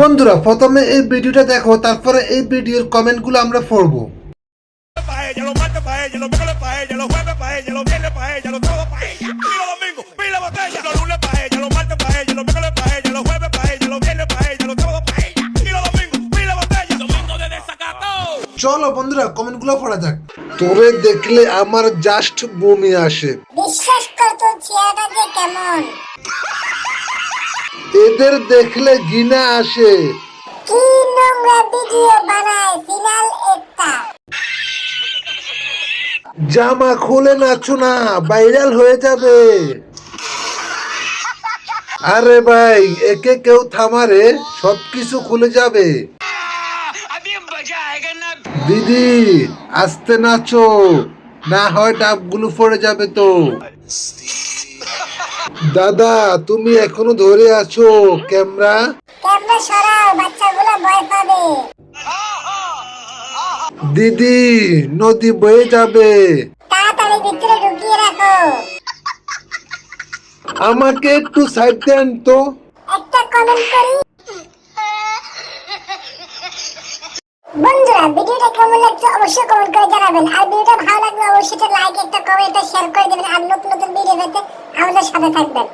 বন্ধুরা, প্রথমে এই ভিডিওটা দেখো, তারপরে এই ভিডিওর কমেন্টগুলো আমরা পড়ব। চলো বন্ধুরা কমেন্টগুলো পড়া যাক। তবে দেখলে আমার জাস্ট বমি আসে। বিশ্বাস কেমন? এদের দেখলে ঘৃণা আসে। কি নোংরা ভিডিও বানায় ফিনাল একটা। জামা খুলে নাচো না ভাইরাল হয়ে যাবে। আরে ভাই একে কেউ থামারে সবকিছু খুলে যাবে। দিদি আস্তে নাচো না হয় ডাবগুলো পড়ে যাবে তো। দাদা তুমি এখনও ধরে আছো ক্যামেরা? ক্যামেরা সরাও বাচ্চাগুলো ভয় পাবে। দিদি নদী বয়ে যাবে। তাড়াতাড়ি ভিতরে ঢুকিয়ে রাখো। আমাকে একটু সাইড দেন তো। একটা কমেন্ট করি। বন্ধুরা ভিডিওটা কেমন লাগছে অবশ্যই কমেন্ট করে জানাবেন। আর ভিডিওটা ভালো লাগলে অবশ্যই লাইক একটা কমেন্ট শেয়ার করে দেবেন। আর নতুন নতুন ভিডিও পেতে আমাদের সাথে থাকবেন।